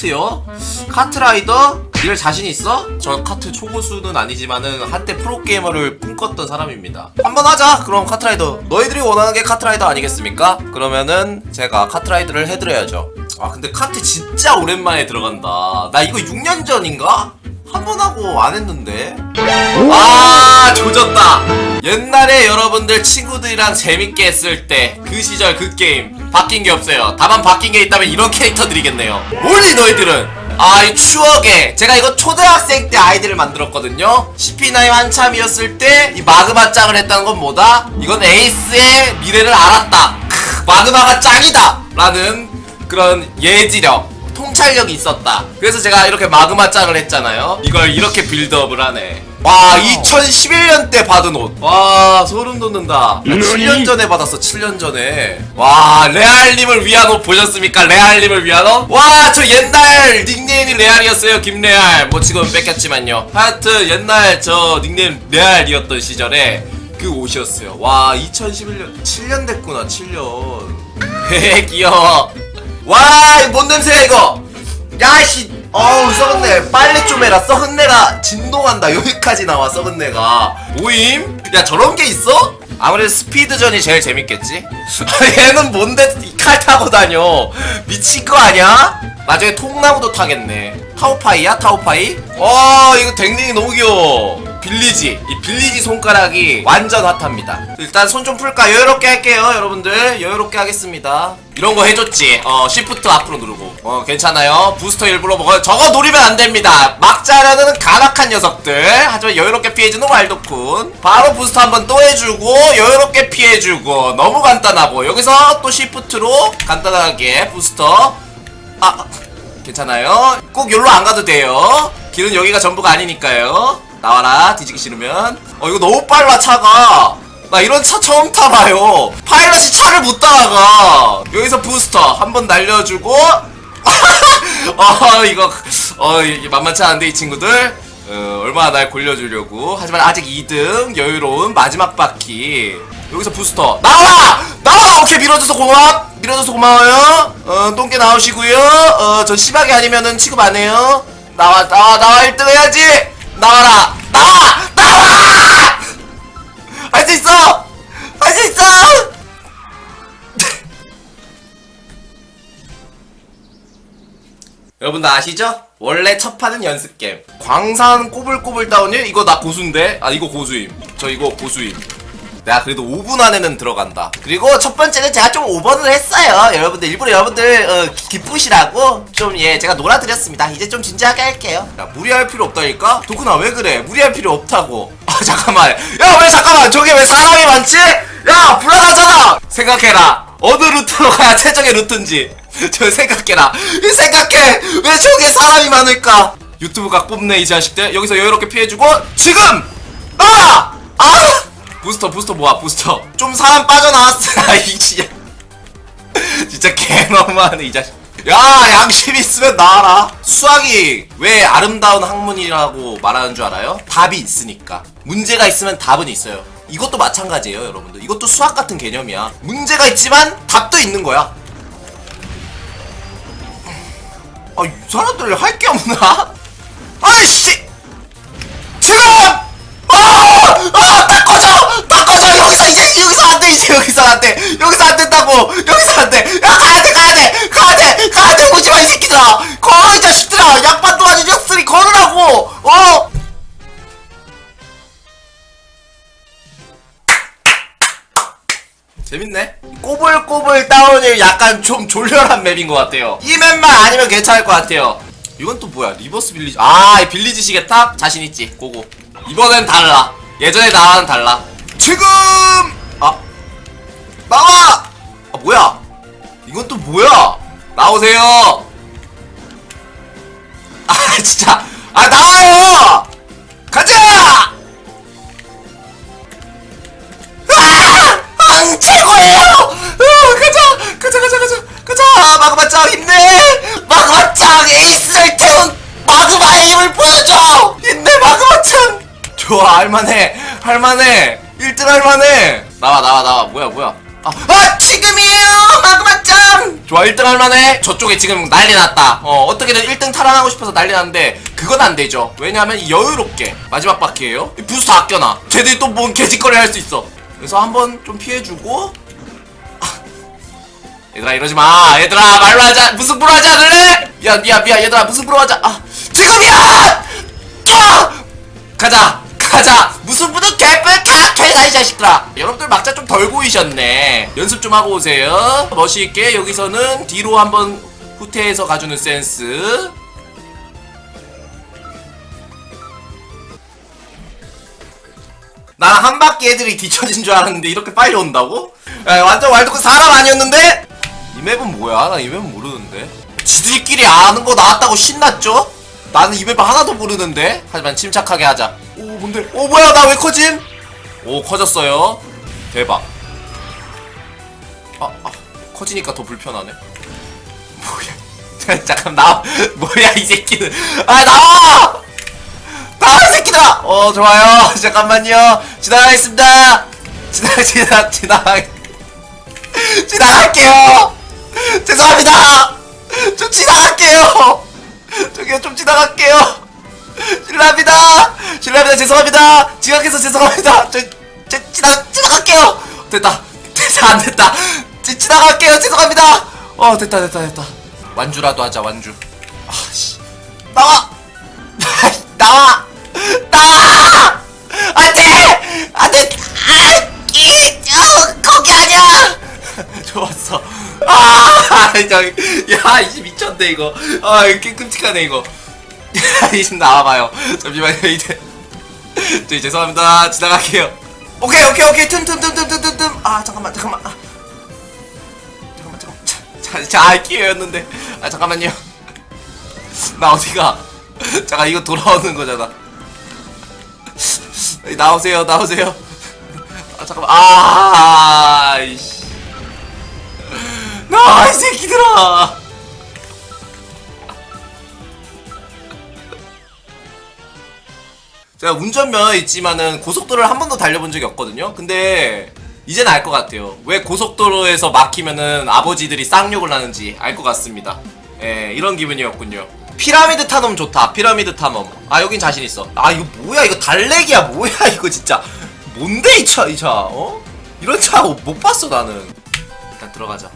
카트요? 카트라이더? 이럴 자신 있어? 저 카트 초고수는 아니지만은 한때 프로게이머를 꿈꿨던 사람입니다 한번 하자 그럼 카트라이더 너희들이 원하는 게 카트라이더 아니겠습니까? 그러면은 제가 카트라이더를 해드려야죠 아 근데 카트 진짜 오랜만에 들어간다 나 이거 6년 전인가? 한 번 하고 안 했는데 아 조졌다 옛날에 여러분들 친구들이랑 재밌게 했을 때 그 시절 그 게임 바뀐 게 없어요 다만 바뀐 게 있다면 이런 캐릭터들이겠네요 뭐니 너희들은 아 이 추억에 제가 이거 초등학생 때 아이디를 만들었거든요 CP9 한참이었을 때 이 마그마 짱을 했다는 건 뭐다? 이건 에이스의 미래를 알았다 크, 마그마가 짱이다 라는 그런 예지력 통찰력이 있었다. 그래서 제가 이렇게 마그마 짱을 했잖아요. 이걸 이렇게 빌드업을 하네. 와, 2011년 때 받은 옷. 와, 소름 돋는다. 7년 전에 받았어, 7년 전에. 와, 레알님을 위한 옷 보셨습니까? 레알님을 위한 옷? 와, 저 옛날 닉네임이 레알이었어요, 김레알. 뭐 지금 뺏겼지만요. 하여튼 옛날 저 닉네임 레알이었던 시절에 그 옷이었어요. 와, 2011년, 7년 됐구나, 7년. 헤헤, 귀여워. 와, 이뭔 냄새야, 이거? 야, 씨. 어우, 썩은 내. 빨래 좀 해라. 썩은 내가 진동한다. 여기까지 나와, 썩은 내가. 모임? 야, 저런 게 있어? 아무래도 스피드전이 제일 재밌겠지? 얘는 뭔데 이 칼 타고 다녀? 미친 거 아니야? 나중에 통나무도 타겠네. 타오파이야? 타오파이? 와, 이거 댕댕이 너무 귀여워. 빌리지 이 빌리지 손가락이 완전 핫합니다. 일단 손 좀 풀까? 여유롭게 할게요 여러분들. 여유롭게 하겠습니다. 이런 거 해줬지. 어 시프트 앞으로 누르고. 어 괜찮아요. 부스터 일부러 먹어요. 저거 노리면 안 됩니다. 막자려는 간악한 녀석들. 하지만 여유롭게 피해주는 왈도쿤. 바로 부스터 한번 또 해주고 여유롭게 피해주고. 너무 간단하고. 여기서 또 시프트로 간단하게 부스터. 아 괜찮아요. 꼭 여기로 안 가도 돼요. 길은 여기가 전부가 아니니까요 나와라. 뒤지기 싫으면. 어 이거 너무 빨라 차가. 나 이런 차 처음 타봐요. 파일럿이 차를 못 따라가. 여기서 부스터 한번 날려주고. 어 이거 어 이게 만만치 않은데 이 친구들. 어, 얼마나 날 골려주려고. 하지만 아직 2등 여유로운 마지막 바퀴. 여기서 부스터. 나와 나와 오케이 밀어줘서 고마워. 밀어줘서 고마워요. 어 똥개 나오시고요. 어저 심하게 아니면은 취급 안 해요. 나와 나와 나와. 1등 해야지 나와라 나와 나와 할수 있어 할 수 있어 여러분들 아시죠? 원래 첫 판은 연습 게임. 광산 꼬불꼬불 다운이 이거 나 고수인데? 아 이거 고수임. 저 이거 고수임. 내가 그래도 5분 안에는 들어간다. 그리고 첫 번째는 제가 좀 5번을 했어요. 여러분들 일부러 여러분들 어, 기- 기쁘시라고 좀 예 제가 놀아드렸습니다. 이제 좀 진지하게 할게요. 야 무리할 필요 없다니까? 도쿠나 왜 그래? 무리할 필요 없다고. 아 잠깐만. 야 왜 잠깐만 저기 왜 사람이 많지? 야 불안하잖아. 생각해라. 어느 루트로 가야 최적의 루트인지. 저 생각해라. 이 생각해. 왜 저기에 사람이 많을까? 유튜브가 뽑네 이 자식들. 여기서 여유롭게 피해주고 지금 아! 아! 부스터 부스터 모아 부스터. 좀 사람 빠져나왔어. 아, 이 진짜. 진짜 개너무하네 이 자식. 야 양심 있으면 나와라. 수학이 왜 아름다운 학문이라고 말하는 줄 알아요? 답이 있으니까. 문제가 있으면 답은 있어요. 이것도 마찬가지예요, 여러분들. 이것도 수학 같은 개념이야. 문제가 있지만 답도 있는 거야. 아, 이 사람들 할 게 없나? 아이씨! 지금! 안 된다고! 여기서 안 돼! 야, 가야 돼, 가야 돼! 가야 돼! 가야 돼! 오지 마, 이 새끼들아! 걸어, 이 자식들아! 양반도 아닌 녀석들이 걸으라고! 어? 재밌네. 꼬불꼬불 다운이 약간 좀 졸렬한 맵인 것 같아요. 이 맵만 아니면 괜찮을 것 같아요. 이건 또 뭐야? 리버스 빌리지. 아, 이 빌리지 시계탑? 자신있지. 고고. 이번엔 달라. 예전에 나와는 달라. 지금! 아. 나와! 아, 뭐야? 이건 또 뭐야? 나오세요! 아, 진짜. 아, 나와요! 가자! 아! 앙 최고예요! 어, 가자! 가자 가자 가자 가자! 마그마짱 힘내! 마그마짱 에이스를 태운 마그마의 힘을 보여줘! 힘내 마그마짱! 좋아 할만해 할만해 1등 할만해 나와 나와 나와 뭐야 뭐야 아, 아 좋아 1등 할만해? 저쪽에 지금 난리 났다. 어 어떻게든 1등 탈환하고 싶어서 난리 났는데 그건 안 되죠. 왜냐하면 여유롭게 마지막 바퀴에요. 부스터 아껴놔. 쟤들이 또 뭔 개짓거리 할 수 있어. 그래서 한번 좀 피해주고. 아. 얘들아 이러지마. 얘들아 말로 하자. 무슨 부로 하지 않을래? 미안 미안 미안. 얘들아 무슨 부로 하자. 아 지금이야! 타 가자 가자 무슨 부도 개뿔 타 개가 이 자식들아 여러분들 막자 좀 덜 보이셨네 연습 좀 하고 오세요 멋있게 여기서는 뒤로 한번 후퇴해서 가주는 센스 나는 한 바퀴 애들이 뒤처진 줄 알았는데 이렇게 빨리 온다고? 야, 완전 왈도크 사람 아니었는데? 이 맵은 뭐야? 나 이 맵은 모르는데 지들끼리 아는 거 나왔다고 신났죠? 나는 이맵 하나도 모르는데 하지만 침착하게 하자 오 뭔데? 오 뭐야 나 왜 커짐? 오 커졌어요. 대박. 아, 아 커지니까 더 불편하네. 뭐야? 잠깐 나 뭐야 이 새끼는 아 나와! 나와 이 새끼들아! 어 좋아요. 잠깐만요. 지나가겠습니다. 지나 지나 지나 지나갈게요. 죄송합니다. 좀 지나갈게요. 저기요 좀 지나갈게요 실례합니다. 실례합니다. 죄송합니다. 지각해서 죄송합니다. 저, 저 지나 지나갈게요. 됐다. 됐다. 안 됐다. 지, 지나갈게요. 죄송합니다. 어 됐다 됐다 됐다. 완주라도 하자 완주. 아씨. 나와! 나와! 나와! 안돼! 안돼! 아이 거기 아니야! 좋았어. 아 저기 야 이제 미쳤네 이거. 아 이렇게 끔찍하네 이거 이제 나와봐요. 잠시만요 이제. 저희 죄송합니다. 지나갈게요. 오케이 오케이 오케이. 틈 틈 틈 틈 틈틈 아 잠깐만 잠깐만. 아. 잠깐만 잠깐만. 자, 자, 아 기회였는데. 아 잠깐만요. 나 어디가? 잠깐 이거 돌아오는 거잖아. 나오세요 나오세요. 아 잠깐만. 아 이씨. 나 이 새끼들아 제가 운전면 있지만은 고속도로를 한 번도 달려본 적이 없거든요. 근데 이제는 알 것 같아요. 왜 고속도로에서 막히면은 아버지들이 쌍욕을 하는지 알 것 같습니다. 예, 이런 기분이었군요. 피라미드 탐험 좋다. 피라미드 탐험. 아, 여긴 자신 있어. 아, 이거 뭐야? 이거 달래기야. 뭐야? 이거 진짜. 뭔데 이 차, 이 차? 어? 이런 차 못 봤어, 나는. 일단 들어가자.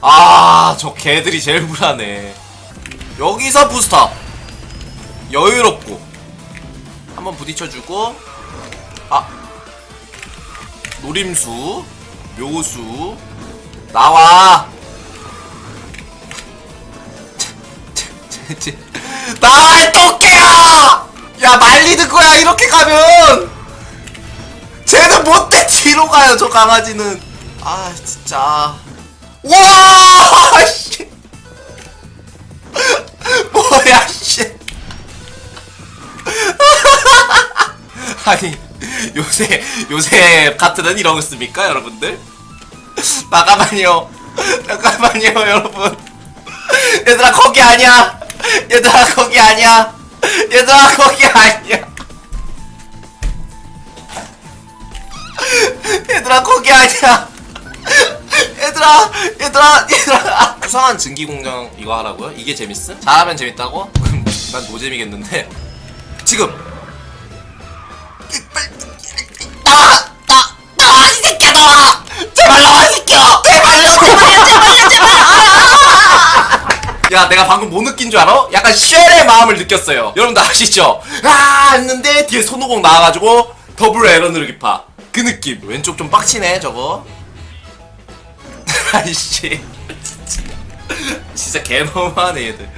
아, 저 개들이 제일 불안해. 여기서 부스터. 여유롭고. 한번 부딪혀주고 아 노림수 묘수 나와. 나와 똥개야! 야 말리 듣고야 이렇게 가면! 쟤는 못돼 뒤로 가요 저 강아지는. 아 진짜. 와 아니 요새 요새 카트는 이러겠습니까 여러분들? 잠깐만요. 잠깐만요 여러분. 얘들아 거기 아니야. 얘들아 거기 아니야. 얘들아 거기 아니야. 얘들아 거기 아니야. 얘들아 얘들아 얘들아. 수상한 증기 공장 이거 하라고요? 이게 재밌음? 잘하면 재밌다고? 그럼 난 노잼이겠는데. 지금 나와 나 나와 이 새끼야 나와 제발 나와 이 새끼야 제발요 제발요 제발요 제발 야 내가 방금 뭐 느낀 줄 알아? 약간 쉘의 마음을 느꼈어요 여러분들 아시죠? 아 했는데 뒤에 손오공 나와가지고 더블 에러 누르기파 그 느낌 왼쪽 좀 빡치네 저거 아이씨 진짜 개너무하네 얘들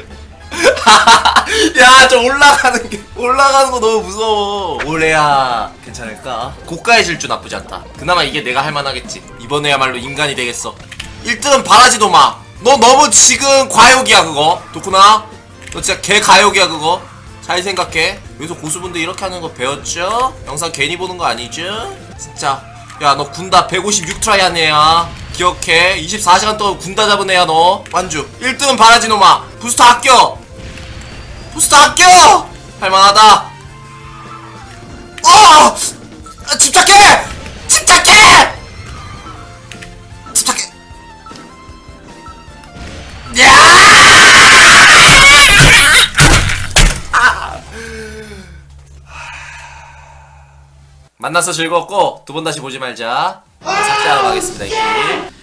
야, 저 올라가는 게 올라가는 거 너무 무서워. 올해야 괜찮을까? 고가의 질주 나쁘지 않다. 그나마 이게 내가 할 만하겠지. 이번에야말로 인간이 되겠어. 1등은 바라지도 마. 너 너무 지금 과욕이야 그거. 도쿠나. 너 진짜 개 가욕이야 그거. 잘 생각해. 여기서 고수분들 이렇게 하는 거 배웠죠? 영상 괜히 보는 거 아니죠? 진짜. 야, 너 군다 156 트라이 한 애야. 기억해. 24시간 동안 군다 잡은 애야, 너. 완주. 1등은 바라지노마. 부스터 아껴. 부스터 아껴! 할만하다. 어! 아, 집착해! 집착해! 집착해! 만나서 즐거웠고 두 번 다시 보지 말자 삭제하러 가겠습니다 이 게임